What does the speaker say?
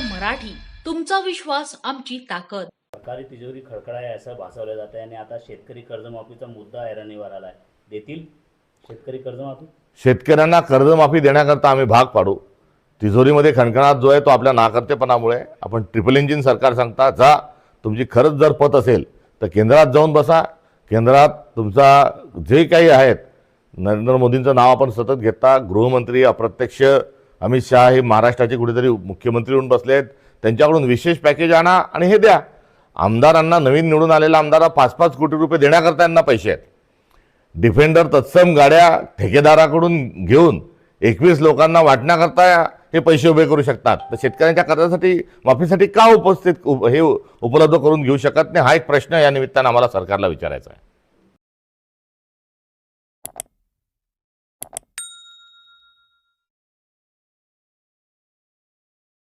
आत्मविश्वास आमची ताकद. सरकारी तिजोरी खडखडाय असं भासवलं जात आहे आणि आता शेतकरी कर्जमाफीचा मुद्दा ऐरणीवर आलाय देतील शेतकरी कर्जमाफी? शेतकऱ्यांना कर्जमाफी देण्याकरता आम्ही भाग पाडू. तिजोरीमध्ये खणखणाट जो आहे तो आपल्या नाकर्तेपणामुळे. आहे. आपण ट्रिपल इंजिन सरकार सांगता जा तुमची खरंच जर पत असेल तर केंद्रात जाऊन बसा. केंद्रात तुमचा जे काही आहेत नरेंद्र मोदींचं नाव आपण सतत घेता. गृहमंत्री अप्रत्यक्ष अमित शहा हे महाराष्ट्राचे कुठेतरी मुख्यमंत्री होऊन बसले आहेत. त्यांच्याकडून विशेष पॅकेज आणा आणि हे द्या. आमदारांना नवीन निवडून आलेल्या आमदारा पाच पाच कोटी रुपये देण्याकरता यांना पैसे आहेत. डिफेंडर तत्सम गाड्या ठेकेदाराकडून घेऊन एकवीस लोकांना वाटण्याकरता हे पैसे उभे करू शकतात. तर शेतकऱ्यांच्या कर्जासाठी माफीसाठी का उपस्थित उप- हे उपलब्ध करून घेऊ शकत नाही? हा एक प्रश्न या निमित्तानं आम्हाला सरकारला विचारायचा आहे.